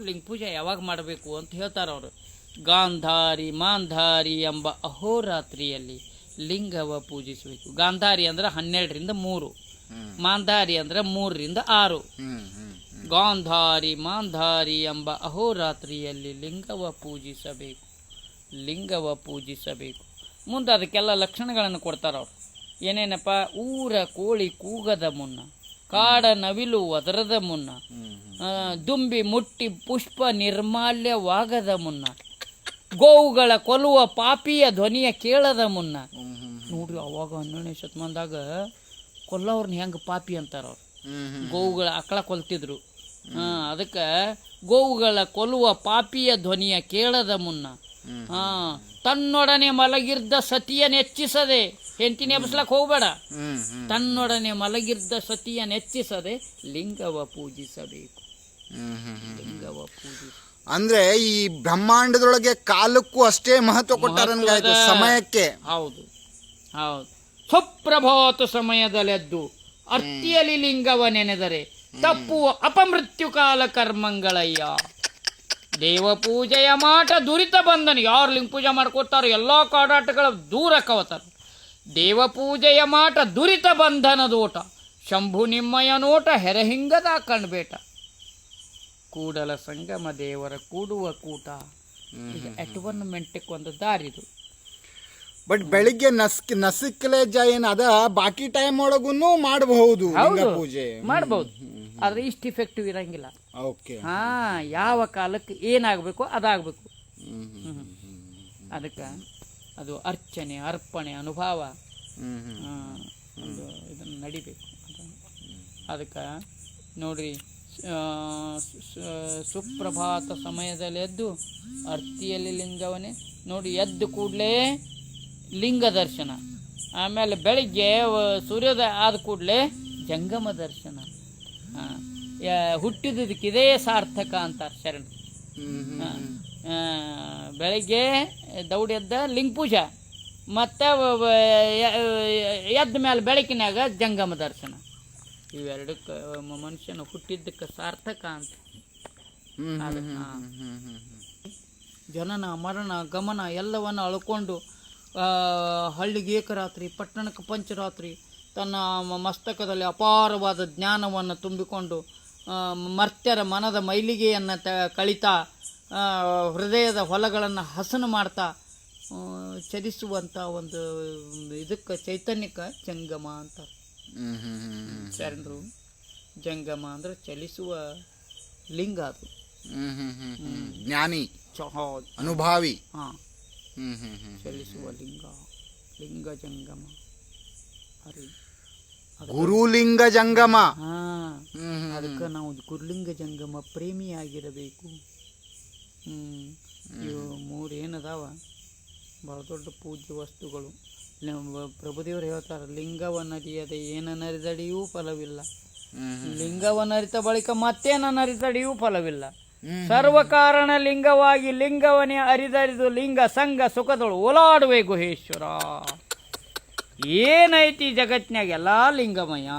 ಲಿಂಗ ಪೂಜೆ ಯಾವಾಗ ಮಾಡಬೇಕು ಅಂತ ಹೇಳ್ತಾರೆ ಅವರು. ಗಾಂಧಾರಿ ಮಾಂಧಾರಿ ಎಂಬ ಅಹೋರಾತ್ರಿಯಲ್ಲಿ ಲಿಂಗವ ಪೂಜಿಸಬೇಕು. ಗಾಂಧಾರಿ ಅಂದ್ರೆ ಹನ್ನೆರಡರಿಂದ ಮೂರು. ಮಾಂಧಾರಿ ಅಂದ್ರೆ ಮೂರರಿಂದ ಆರು. ಗಾಂಧಾರಿ ಮಾಂಧಾರಿ ಎಂಬ ಅಹೋರಾತ್ರಿಯಲ್ಲಿ ಲಿಂಗವ ಪೂಜಿಸಬೇಕು. ಲಿಂಗವ ಪೂಜಿಸಬೇಕು. ಮುಂದೆ ಅದಕ್ಕೆಲ್ಲ ಲಕ್ಷಣಗಳನ್ನು ಕೊಡ್ತಾರೆ ಅವರು. ಏನೇನಪ್ಪ? ಊರ ಕೋಳಿ ಕೂಗದ ಮುನ್ನ. ಕಾಡ ನವಿಲು ಒದರದ ಮುನ್ನ. ದುಂಬಿ ಮುಟ್ಟಿ ಪುಷ್ಪ ನಿರ್ಮಾಲ್ಯವಾಗದ ಮುನ್ನ. ಗೋವುಗಳ ಕೊಲ್ಲುವ ಪಾಪಿಯ ಧ್ವನಿಯ ಕೇಳದ ಮುನ್ನ. ನೋಡ್ರಿ ಅವಾಗ ಹನ್ನೆರಡನೇ ಶತಮಾನದಾಗ ಕೊಲ್ಲವ್ರನ್ನ ಹೆಂಗೆ ಪಾಪಿ ಅಂತಾರ ಅವ್ರು. ಗೋವುಗಳ ಅಕಳ ಕೊಲ್ತಿದ್ರು. ಅದಕ್ಕೆ ಗೋವುಗಳ ಕೊಲ್ಲುವ ಪಾಪಿಯ ಧ್ವನಿಯ ಕೇಳದ ಮುನ್ನ. ತನ್ನೊಡನೆ ಮಲಗಿರ್ದ ಸತಿಯ ನೆಚ್ಚಿಸದೆ ಹೆಂಡತಿನ ಎಬ್ಸ್ಲಕ್ ಹೋಗ್ಬೇಡ. ತನ್ನೊಡನೆ ಮಲಗಿರ್ದ ಸತಿಯ ನೆಚ್ಚಿಸದೆ ಲಿಂಗವ ಪೂಜಿಸಬೇಕು. ಲಿಂಗವ ಪೂಜಿಸ ಅಂದ್ರೆ ಈ ಬ್ರಹ್ಮಾಂಡದೊಳಗೆ ಕಾಲಕ್ಕೂ ಅಷ್ಟೇ ಮಹತ್ವ ಕೊಟ್ಟಾರಂಗಾಯ್ತು ಸಮಯಕ್ಕೆ. ಹೌದು ಹೌದು. ಸುಪ್ರಭಾತ ಸಮಯದಲ್ಲೆದ್ದು ಅರ್ತಿಯಲ್ಲಿ ಲಿಂಗವ ನೆನೆದರೆ ತಪ್ಪುವ ಅಪಮೃತ್ಯು ಕಾಲ ಕರ್ಮಂಗಳಯ್ಯ. ದೇವ ಪೂಜೆಯ ಮಾಟ ದುರಿತ ಬಂಧನ. ಯಾರು ಲಿಂಗ ಪೂಜೆ ಮಾಡ್ಕೊತಾರೋ ಎಲ್ಲ ಕಾಡಾಟಗಳ ದೂರ ಕವತಾರ. ದೇವ ಪೂಜೆಯ ಮಾಟ ದುರಿತ ಬಂಧನದೋಟ ಶಂಭು ನಿಮ್ಮಯ ನೋಟ ಹೆರಹಿಂಗದ ಕಣ್ಬೇಟ. ಕೂಡಲ ಸಂಗಮ ದೇವರ ಕೂಡುವ ಕೂಟ. ಇದು ಅಟ್ವರ್ನಮೆಂಟಕ್ಕೆ ಒಂದು ದಾರಿದು. ಬಟ್ ಬೆಳಿಗ್ಗೆ ನಸ್ಕ್ ನಸಿಕಲೆ ಜಯನ್ ಅದ ಬಾಕಿ ಟೈಮ್ ಒಳಗೂ ಮಾಡಬಹುದು ಹೌದು. ಪೂಜೆ. ಮಾಡಬಹುದು. ಆದ್ರೆ ಇಷ್ಟು ಇಫೆಕ್ಟಿವ್ ಇರಂಗಿಲ್ಲ. ಓಕೆ ಹಾ ಯಾವ ಕಾಲಕ್ಕೆ ಏನಾಗಬೇಕು ಅದಾಗಬೇಕು. ಅದಕ್ಕೆ ಅದು ಅರ್ಚನೆ ಅರ್ಪಣೆ ಅನುಭವ. ಒಂದು ಇದನ್ನು ನಡಿಬೇಕು. ಅದಕ್ಕೆ ನೋಡ್ರಿ ಸುಪ್ರಭಾತ ಸಮಯದಲ್ಲಿ ಎದ್ದು ಅರ್ತಿಯಲ್ಲಿ ಲಿಂಗವನೇ ನೋಡಿ ಎದ್ದು ಕೂಡಲೇ ಲಿಂಗ ದರ್ಶನ. ಆಮೇಲೆ ಬೆಳಿಗ್ಗೆ ಸೂರ್ಯೋದಯ ಆದ ಕೂಡಲೇ ಜಂಗಮ ದರ್ಶನ. ಹುಟ್ಟಿದ್ದಕ್ಕಿದೇ ಯಾ- ಹುಟ್ಟಿದ್ದಕ್ಕೆ ಇದೇ ಸಾರ್ಥಕ ಅಂತಾರೆ ಶರಣ. ಬೆಳಗ್ಗೆ ದೌಡ್ ಎದ್ದ ಲಿಂಗ ಪೂಜಾ. ಮತ್ತು ಎದ್ದ ಮೇಲೆ ಬೆಳಕಿನಾಗ ಜಂಗಮ ದರ್ಶನ. ಇವೆರಡಕ್ಕೆ ಮನುಷ್ಯನ ಹುಟ್ಟಿದ್ದಕ್ಕೆ ಸಾರ್ಥಕ ಅಂತ. ಜನನ ಮರಣ ಗಮನ ಎಲ್ಲವನ್ನು ಅಳ್ಕೊಂಡು ಹಳ್ಳಿಗೆ ಏಕರಾತ್ರಿ ಪಟ್ಟಣಕ್ಕೆ ಪಂಚರಾತ್ರಿ ತನ್ನ ಮಸ್ತಕದಲ್ಲಿ ಅಪಾರವಾದ ಜ್ಞಾನವನ್ನು ತುಂಬಿಕೊಂಡು ಮರ್ತ್ಯರ ಮನದ ಮೈಲಿಗೆಯನ್ನು ತ ಕಳಿತಾ ಹೃದಯದ ಹೊಲಗಳನ್ನು ಹಸನು ಮಾಡ್ತಾ ಚಲಿಸುವಂಥ ಒಂದು ಇದಕ್ಕೆ ಚೈತನ್ಯಕ್ಕೆ ಜಂಗಮ ಅಂತಾರೆ. ಶರಣರು ಜಂಗಮ ಅಂದರೆ ಚಲಿಸುವ ಲಿಂಗ ಅದು. ಜ್ಞಾನಿ ಚಹ ಅನುಭಾವಿ. ಹಾಂ. ಚಲಿಸುವ ಲಿಂಗ. ಲಿಂಗ ಜಂಗಮ. ಹರಿ. ಗುರುಲಿಂಗ ಜಂಗಮ. ಅದಕ್ಕೆ ನಾವು ಗುರುಲಿಂಗ ಜಂಗಮ ಪ್ರೇಮಿಯಾಗಿರಬೇಕು. ಹ್ಮ್ ಇವು ಮೂರು ಏನದಾವ? ಭಾಳ ದೊಡ್ಡ ಪೂಜ್ಯ ವಸ್ತುಗಳು. ಪ್ರಭುದೇವರು ಹೇಳ್ತಾರೆ ಲಿಂಗವನ್ನರಿಯದೆ ಏನನ್ನರಿದಡಿಯೂ ಫಲವಿಲ್ಲ. ಲಿಂಗವ ಲಿಂಗವನ್ನರಿತ ಬಳಿಕ ಮತ್ತೇನನ್ನರಿದಡಿಯೂ ಫಲವಿಲ್ಲ. ಹ್ಮ್. ಸರ್ವ ಕಾರಣ ಲಿಂಗವಾಗಿ ಲಿಂಗವನೇ ಅರಿದರಿದು ಲಿಂಗ ಸಂಘ ಸುಖದಳು ಓಲಾಡುವೆ ಗುಹೇಶ್ವರ. ಏನೈತಿ ಜಗತ್ನ್ಯಾಗ ಎಲ್ಲ ಲಿಂಗಮಯ?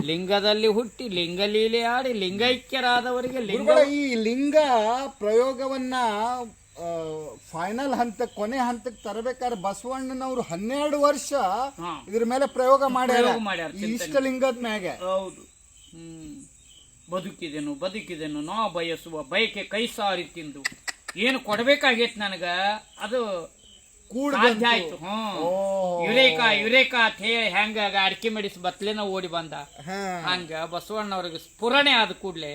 ಲಿಂಗದಲ್ಲಿ ಹುಟ್ಟಿ ಲಿಂಗ ಲೀಲೆ ಆಡಿ ಲಿಂಗೈಕ್ಯರಾದವರಿಗೆ ಲಿಂಗ ಈ ಲಿಂಗ ಪ್ರಯೋಗವನ್ನ ಫೈನಲ್ ಹಂತ ಕೊನೆ ಹಂತಕ್ಕೆ ತರಬೇಕಾದ್ರೆ ಬಸವಣ್ಣನವರು ಹನ್ನೆರಡು ವರ್ಷ. ಇದ್ರ ಮೇಲೆ ಪ್ರಯೋಗ ಮಾಡ್ಯಾರ. ಇಷ್ಟ ಲಿಂಗದ ಈ ಇಷ್ಟಲಿಂಗದ ಮ್ಯಾಗೆ. ಹೌದು. ಹ್ಮ್. ಬದುಕಿದೆನು ಬದುಕಿದೆನು ನಾ ಬಯಸುವ ಬಯಕೆ ಕೈ ಸಾರಿ ತಿಂದು. ಏನು ಕೊಡಬೇಕಾಗೈತೆ ನನಗೆ? ಅದು ಕೂಡ ಸಾಧ್ಯ ಆಯ್ತು. ಹ್ಮ್ ಯುರೇಕಾ ಯುರೇಕಾ ಅಂತ ಹೇಳಿ ಹೆಂಗ ಅಡಿಕೆ ಮೆಡಿಸಿ ಬತ್ಲೇನ ಓಡಿ ಬಂದ. ಹಂಗ ಬಸವಣ್ಣವ್ರಿಗೆ ಸ್ಫುರಣೆ ಆದ ಕೂಡಲೇ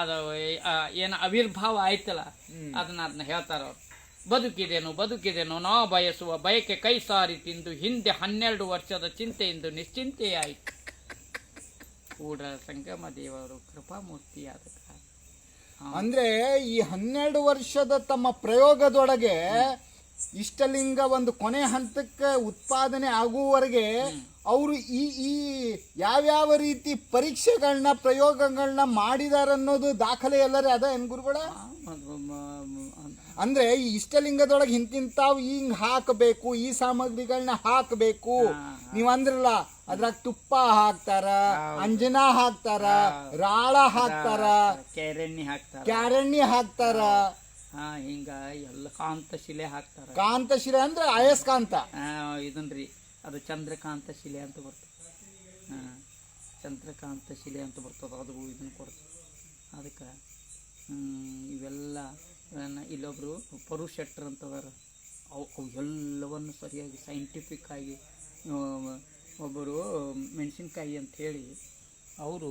ಅದು ಏನು ಏನ ಅವಿರ್ಭಾವ ಆಯ್ತಲ್ಲ ಅದನ್ನ ಅದನ್ನ ಹೇಳ್ತಾರ ಅವ್ರು. ಬದುಕಿದೆನು ಬದುಕಿದೆನು ನಾ ಬಯಸುವ ಬಯಕೆ ಕೈ ಸಾರಿ ತಿಂದು ಹಿಂದೆ ಹನ್ನೆರಡು ವರ್ಷದ ಚಿಂತೆಯಿಂದ ನಿಶ್ಚಿಂತೆಯಾಯಿತು. ಕೂಡ ಸಂಗಮ ದೇವರು ಕೃಪಾಮೂರ್ತಿಯಾದ ಕಾರಣ ಅಂದ್ರೆ ಈ ಹನ್ನೆರಡು ವರ್ಷದ ತಮ್ಮ ಪ್ರಯೋಗದೊಳಗೆ ಇಷ್ಟಲಿಂಗ ಒಂದು ಕೊನೆ ಹಂತಕ್ಕೆ ಉತ್ಪಾದನೆ ಆಗುವವರೆಗೆ ಅವರು ಈ ಈ ಯಾವ್ಯಾವ ರೀತಿ ಪರೀಕ್ಷೆಗಳನ್ನ ಪ್ರಯೋಗಗಳನ್ನ ಮಾಡಿದಾರ ಅನ್ನೋದು ದಾಖಲೆ ಎಲ್ಲರೇ ಅದ ಏನ್ ಗುರುಗಳ? ಅಂದ್ರೆ ಈ ಇಷ್ಟಲಿಂಗದೊಳಗೆ ಹಿಂತಿಂತಾವ್ ಹಿಂಗ್ ಹಾಕಬೇಕು ಈ ಸಾಮಗ್ರಿಗಳನ್ನ ಹಾಕಬೇಕು. ನೀವು ಅಂದ್ರಲ್ಲ ಅದ್ರಾಗ ತುಪ್ಪ ಹಾಕ್ತಾರ ಅಂಜನಾ ಹಾಕ್ತಾರ ರಾಳ ಹಾಕ್ತಾರ ಕ್ಯಾರಣ್ಣಿ ಹಾಕ್ತಾರ. ಕ್ಯಾರೆಣ್ಣಿ ಹಾಕ್ತಾರ. ಹಾ ಹಿಂಗ ಎಲ್ಲ ಕಾಂತ ಶಿಲೆ ಹಾಕ್ತಾರ. ಕಾಂತ ಶಿಲೆ ಅಂದ್ರೆ ಅಯಸ್ಕಾಂತ ಇದನ್ರಿ. ಅದು ಚಂದ್ರಕಾಂತ ಶಿಲೆ ಅಂತ ಬರ್ತದೆ. ಹಾ ಚಂದ್ರಕಾಂತ ಶಿಲೆ ಅಂತ ಬರ್ತದೆ. ಅದು ಇದನ್ನ ಕೊಡ್ತದೆ ಅದಕ್ಕೆ ಇವೆಲ್ಲ ಇಲ್ಲೊಬ್ರು ಪರು ಶೆಟ್ರ್ ಅಂತದಾರ. ಅವು ಅವು ಎಲ್ಲವನ್ನು ಸರಿಯಾಗಿ ಸೈಂಟಿಫಿಕ್ ಆಗಿ ಒಬ್ಬರು ಮೆಣಸಿನ್ಕಾಯಿ ಅಂತ ಹೇಳಿ ಅವರು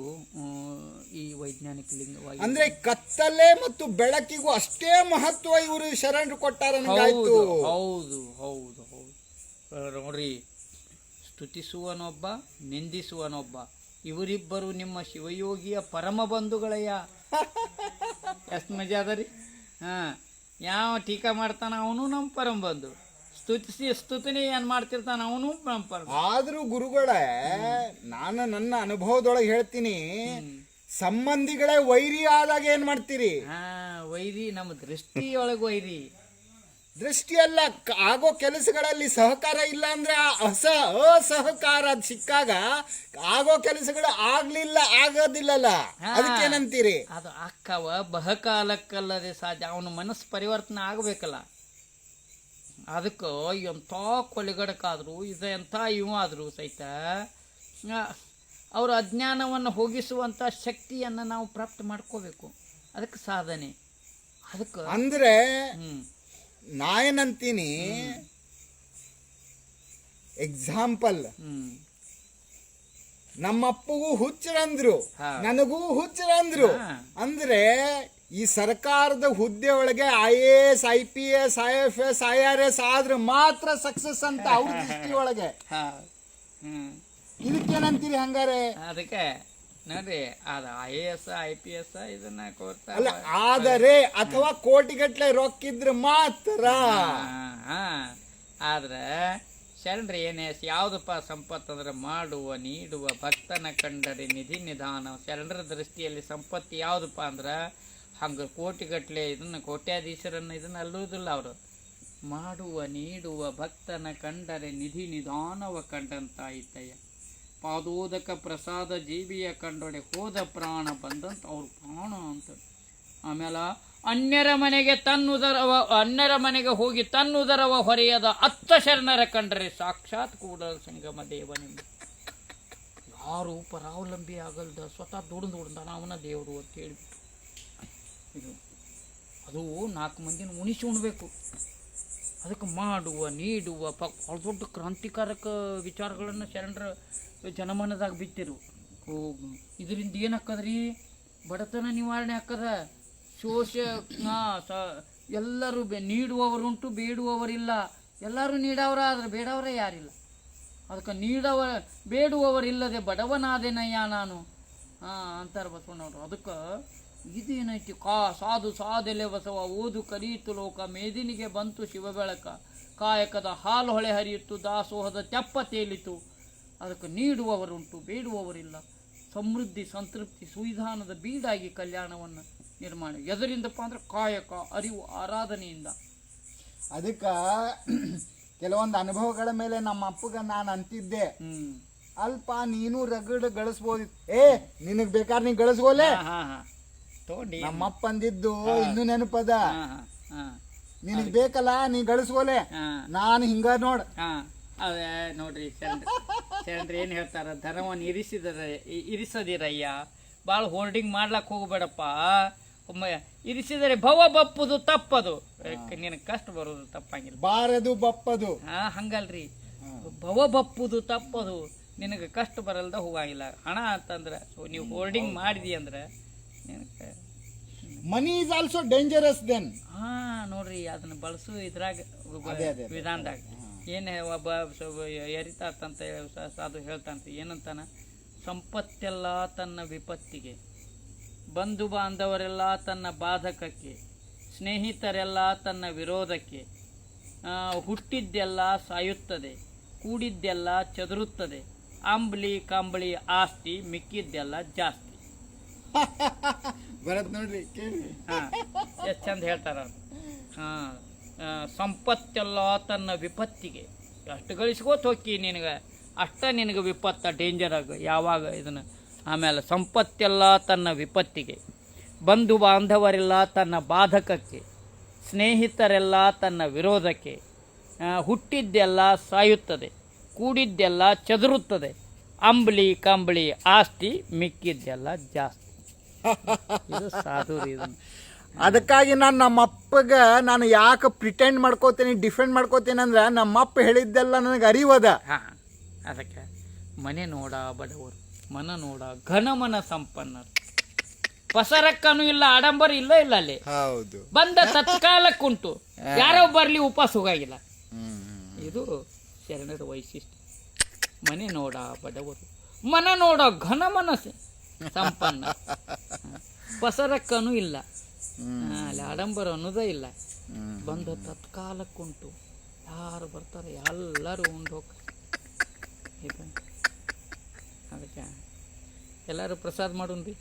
ಈ ವೈಜ್ಞಾನಿಕ ಲಿಂಗವಾಗಿ ಅಂದ್ರೆ ಕತ್ತಲೆ ಮತ್ತು ಬೆಳಕಿಗೂ ಅಷ್ಟೇ ಮಹತ್ವ ಇವರು ಶರಣರು ಕೊಟ್ಟಾರ ಹೌದು ಹೌದು ಹೌದು ನೋಡ್ರಿ ಸ್ತುತಿಸುವನೊಬ್ಬ ನಿಂದಿಸುವನೊಬ್ಬ ಇವರಿಬ್ಬರು ನಿಮ್ಮ ಶಿವಯೋಗಿಯ ಪರಮ ಬಂಧುಗಳಯ್ಯ. ಎಷ್ಟು ಮಜಾ ಅದರಿ? ರೀ ಹಾಂ ಯಾವ ಟೀಕಾ ಮಾಡ್ತಾನ ಅವನು ನಮ್ಮ ಪರಮ ಬಂಧು. ಸ್ತುತಿಸಿ ಸ್ತುತಿನಿ ಏನ್ ಮಾಡ್ತಿರ್ತಾನ ಅವನು? ಆದ್ರೂ ಗುರುಗಳೇ ನಾನು ನನ್ನ ಅನುಭವದೊಳಗೆ ಹೇಳ್ತೀನಿ. ಸಂಬಂಧಿಗಳೇ ವೈರಿ ಆದಾಗ ಏನ್ ಮಾಡ್ತೀರಿ? ಹಾ ವೈರಿ ನಮ್ಮ ದೃಷ್ಟಿಯೊಳಗೆ ವೈರಿ. ದೃಷ್ಟಿಯಲ್ಲ ಆಗೋ ಕೆಲಸಗಳಲ್ಲಿ ಸಹಕಾರ ಇಲ್ಲ ಅಂದ್ರೆ ಅಸ ಅಸಹಕಾರ ಸಿಕ್ಕಾಗ ಆಗೋ ಕೆಲಸಗಳು ಆಗ್ಲಿಲ್ಲ ಆಗೋದಿಲ್ಲಲ್ಲ. ಅದಕ್ಕೇನಂತೀರಿ? ಅದು ಅಕ್ಕವ ಬಹಕಾಲಕ್ಕಲ್ಲದೆ ಸಾಧ್ಯ. ಅವನ ಮನಸ್ಸು ಪರಿವರ್ತನೆ ಆಗಬೇಕಲ್ಲ. ಅದಕ್ಕೆ ಎಂಥ ಕೊಲೆಗಡಕಾದರೂ ಇದು ಎಂಥ ಇವ ಆದರೂ ಸಹಿತ ಅವರ ಅಜ್ಞಾನವನ್ನು ಹೋಗಿಸುವಂಥ ಶಕ್ತಿಯನ್ನು ನಾವು ಪ್ರಾಪ್ತ ಮಾಡ್ಕೋಬೇಕು. ಅದಕ್ಕೆ ಸಾಧನೆ. ಅದಕ್ಕೆ ಅಂದ್ರೆ ನಾಯನಂತೀನಿ ಎಕ್ಸಾಂಪಲ್ ನಮ್ಮಪ್ಪಗೂ ಹುಚ್ಚರಂದ್ರು. ನನಗೂ ಹುಚ್ಚರಂದ್ರು. ಅಂದ್ರೆ ಈ ಸರ್ಕಾರದ ಹುದ್ದೆ ಒಳಗೆ I A S I P S I F S I R S ಆದ್ರೆ ಮಾತ್ರ ಸಕ್ಸಸ್ ಅಂತ ಅವ್ರ ದೃಷ್ಟಿ ಒಳಗೆ. ಇದಕ್ಕೇನಂತೀರಿ ಹಂಗಾರೆ? ಅದಕ್ಕೆ ನೋಡ್ರಿ ಅದು I A S I P S ಇದನ್ನ ಕೋರ್ತಾ ಅಲ್ಲ ಆದರೆ ಅಥವಾ ಕೋಟಿಗಟ್ಲೆ ರೊಕ್ಕಿದ್ರೆ ಮಾತ್ರ. ಆದ್ರೆ ಶರಣರು ಏನೇ ಯಾವುದಪ್ಪ ಸಂಪತ್ತು ಅಂದ್ರೆ ಮಾಡುವ ನೀಡುವ ಭಕ್ತನ ಕಂಡರೆ ನಿಧಿ ನಿಧಾನ. ಶರಣರ ದೃಷ್ಟಿಯಲ್ಲಿ ಸಂಪತ್ತು ಯಾವುದಪ್ಪ ಅಂದ್ರೆ ಹಂಗೆ ಕೋಟಿಗಟ್ಟಲೆ ಇದನ್ನು ಕೋಟ್ಯಾಧೀಶರನ್ನು ಇದನ್ನ ಅಲ್ಲುವುದಿಲ್ಲ ಅವರು. ಮಾಡುವ, ನೀಡುವ ಭಕ್ತನ ಕಂಡರೆ ನಿಧಿ ನಿಧಾನವ ಕಂಡಂತಾಯಿತಯ್ಯ ಪಾದೋದಕ ಪ್ರಸಾದ ಜೀವಿಯ ಕಂಡೊಡೆ ಹೋದ ಪ್ರಾಣ ಬಂದಂತ ಅವ್ರ ಪ್ರಾಣ ಅಂತ. ಆಮೇಲೆ ಅನ್ಯರ ಮನೆಗೆ ತನ್ನುದರವ, ಅನ್ಯರ ಮನೆಗೆ ಹೋಗಿ ತನ್ನುದರವ ಹೊರೆಯದ ಅತ್ತ ಶರಣರ ಕಂಡರೆ ಸಾಕ್ಷಾತ್ ಕೂಡ ಸಂಗಮ ದೇವನೆಂಬ ಯಾರು ಪರಾವಲಂಬಿ ಆಗಲ್ದ, ಸ್ವತಃ ದುಡ್ದು ದುಡ್ದಾನ ಅವನ ದೇವರು ಅಂತ ಹೇಳಿಬಿಟ್ಟು ಇದು. ಅದು ನಾಲ್ಕು ಮಂದಿನ ಉಣಿಸಿ ಉಣ್ಬೇಕು. ಅದಕ್ಕೆ ಮಾಡುವ, ನೀಡುವ, ಪ ಭಾಳ ದೊಡ್ಡ ಕ್ರಾಂತಿಕಾರಕ ವಿಚಾರಗಳನ್ನು ಶರಣರ ಜನಮನದಾಗ ಬಿತ್ತಿರು. ಇದರಿಂದ ಏನು ಹಾಕದ್ರಿ ಬಡತನ ನಿವಾರಣೆ ಹಾಕದ ಶೋಷ ಸ- ಎಲ್ಲರೂ ಬೆ, ನೀಡುವವರುಂಟು, ಬೇಡುವವರಿಲ್ಲ. ಎಲ್ಲರೂ ನೀಡವರ ಆದರೆ ಬೇಡವರೇ ಯಾರಿಲ್ಲ. ಅದಕ್ಕೆ ನೀಡವ, ಬೇಡುವವರಿಲ್ಲದೆ ಬಡವನಾದೆನಯ್ಯ ನಾನು. ಹಾಂ ಅಂತಾರೆ ಬಸವಣ್ಣವ್ರು. ಅದಕ್ಕೆ ಇದೇನೈತಿ ಕಾ ಸಾಧು ಸಾಧೆಲೆ ಬಸವ ಓದು ಕಲಿಯಿತು ಲೋಕ ಮೇದಿನಿಗೆ ಬಂತು ಶಿವ ಬೆಳಕ ಕಾಯಕದ ಹಾಲು ಹೊಳೆ ಹರಿಯಿತು ದಾಸೋಹದ ತೆಪ್ಪ ತೇಲಿತು. ಅದಕ್ಕೆ ನೀಡುವವರುಂಟು ಬೇಡುವವರಿಲ್ಲ. ಸಮೃದ್ಧಿ ಸಂತೃಪ್ತಿ ಸುವಿಧಾನದ ಬೀಡಾಗಿ ಕಲ್ಯಾಣವನ್ನು ನಿರ್ಮಾಣ. ಎದರಿಂದಪ್ಪ ಅಂದ್ರೆ ಕಾಯಕ ಅರಿವು ಆರಾಧನೆಯಿಂದ. ಅದಕ್ಕೆ ಕೆಲವೊಂದು ಅನುಭವಗಳ ಮೇಲೆ ನಮ್ಮ ಅಪ್ಪಗ ನಾನು ಅಂತಿದ್ದೆ. ಅಲ್ಪ ನೀನು ರಗಡ್ ಗಳಿಸ್ಬೋದಿತ್ತು ಏ ನಿನಗೆ ಬೇಕಾದ್ರೆ ನೀನು ಗಳಿಸ್ಬೋಲೆ ಹಾ ಹಾ. ತಗೊಂಡಿ. ನಮ್ಮಪ್ಪಂದಿದ್ದು ಇನ್ನೂ ನೆನಪದ. ನಿನಗೆ ಹಾ ಹಾ. ನಿನಗ್ ಬೇಕಲ್ಲ ನೀ ಗಳಿಸ್ಬೋಲೆ ಹಾ. ನಾನು ಹಿಂಗ ನೋಡ್. ಅದೇ ನೋಡ್ರಿ ಚಂದ್ರ ಶರಣರು ಏನು ಹೇಳ್ತಾರ ಧನವನ್ನು ಇರಿಸಿದರ ಇರಿಸದಿರಯ್ಯ. ಭಾಳ ಹೋಲ್ಡಿಂಗ್ ಮಾಡ್ಲಕ್ಕೆ ಹೋಗ್ಬೇಡಪ್ಪ. ಇರಿಸಿದರೆ ಭವ ಬಪ್ಪುದು ತಪ್ಪದು. ನಿನಗೆ ಕಷ್ಟ ಬರೋದು ತಪ್ಪಂಗಿಲ್ಲ. ಬಾರದು ಬಪ್ಪದು. ಹಾ ಹಂಗಲ್ರಿ. ಭವ ಬಪ್ಪುದು ತಪ್ಪದು. ನಿನಗೆ ಕಷ್ಟ ಬರಲ್ದ ಹೋಗಂಗಿಲ್ಲ. ಹಣ ಅಂತಂದ್ರೆ ಸೊ ನೀವು ಹೋಲ್ಡಿಂಗ್ ಮಾಡಿದಿ ಅಂದ್ರೆ ನಿನಗೆ money is also dangerous then ಹಾ ನೋಡ್ರಿ ಅದನ್ನ ಬಳಸು ಇದ್ರಾಗ ಅದೇ, ಅದೇ. ವಿಧಾನದಾಗ. ಏನು ಒಬ್ಬ ಎರಿತಾತಂತ ಅದು ಸ- ಸಾಧು ಹೇಳ್ತಾನಂತ ಏನಂತಾನ? ಸಂಪತ್ತೆಲ್ಲ ತನ್ನ ವಿಪತ್ತಿಗೆ. ಬಂಧು ಬಾಂಧವರೆಲ್ಲ ತನ್ನ ಬಾಧಕಕ್ಕೆ. ಸ್ನೇಹಿತರೆಲ್ಲ ತನ್ನ ವಿರೋಧಕ್ಕೆ. ಆ, ಹುಟ್ಟಿದ್ದೆಲ್ಲ ಸಾಯುತ್ತದೆ ಕೂಡಿದ್ದೆಲ್ಲ ಚದುರುತ್ತದೆ. ಅಂಬ್ಲಿ ಕಂಬಳಿ ಆಸ್ತಿ ಮಿಕ್ಕಿದ್ದೆಲ್ಲ ಜಾಸ್ತಿ. ಬರತ್ ನೋಡ್ರಿ ಕೇಳಿ ಹಾ ಎಷ್ಟು ಚಂದ ಹೇಳ್ತಾರ ಹಾಂ ಸಂಪತ್ತೆಲ್ಲ ತನ್ನ ವಿಪತ್ತಿಗೆ ಎಷ್ಟು ಗಳಿಸ್ಕೋತ ಹೋಕ್ಕಿ ನಿನಗೆ. ಅಷ್ಟ ನಿನಗೆ ವಿಪತ್ತ ಡೇಂಜರ್ ಆಗ, ಯಾವಾಗ ಇದನ್ನು. ಆಮೇಲೆ ಸಂಪತ್ತೆಲ್ಲ ತನ್ನ ವಿಪತ್ತಿಗೆ, ಬಂಧು ಬಾಂಧವರೆಲ್ಲ ತನ್ನ ಬಾಧಕಕ್ಕೆ ಸ್ನೇಹಿತರೆಲ್ಲ ತನ್ನ ವಿರೋಧಕ್ಕೆ ಹುಟ್ಟಿದ್ದೆಲ್ಲ ಸಾಯುತ್ತದೆ, ಕೂಡಿದ್ದೆಲ್ಲ ಚದುರುತ್ತದೆ ಅಂಬಳಿ ಕಂಬಳಿ, ಆಸ್ತಿ ಮಿಕ್ಕಿದ್ದೆಲ್ಲ ಜಾಸ್ತಿ. ಇದು ಸಾಧು ಇದನ್ನು ಅದಕ್ಕಾಗಿ ನಾನು ನಮ್ಮ ಅಪ್ಪಗ ನಾನು ಯಾಕೆ ಪ್ರಿಟೆಂಡ್ ಮಾಡ್ಕೋತೀನಿ ಡಿಫೆಂಡ್ ಮಾಡ್ಕೋತೀನಿ ಅಂದ್ರೆ ನಮ್ಮ ಅಪ್ಪ ಹೇಳಿದ್ದೆಲ್ಲ ನನಗೆ ಅರಿವದ. ಹಾಂ ಅದಕ್ಕೆ ಮನೆ ನೋಡ ಬಡವರು ಮನ ನೋಡ ಘನಮನ ಸಂಪನ್ನರು. ಪಸರಕ್ಕನು ಇಲ್ಲ ಆಡಂಬರ ಇಲ್ಲ ಇಲ್ಲ ಅಲ್ಲಿ. ಹೌದು. ಬಂದ ತತ್ಕಾಲಕ್ಕುಂಟು ಯಾರೋ ಬರ್ಲಿ ಉಪವಾಸ ಹೋಗಾಗಿಲ್ಲ. ಇದು ಶರಣರ ವೈಶಿಷ್ಟ್ಯ. ಮನೆ ನೋಡ ಬಡವರು ಮನ ನೋಡ ಘನ ಮನಸ್ಸು ಸಂಪನ್ನ. ಪಸರಕ್ಕನು ಇಲ್ಲ. ಅಲ್ಲಿ ಆಡಂಬರ ಅನ್ನೋದೇ ಇಲ್ಲ. ಬಂದ ತತ್ಕಾಲಕ್ಕುಂಟು. ಯಾರು ಬರ್ತಾರೆ ಎಲ್ಲರೂ ಉಂಡು ಹೋಗ್ತಾರೆ ಅದಕ್ಕೆ ಎಲ್ಲರೂ ಪ್ರಸಾದ ಮಾಡೋಣ್ರಿ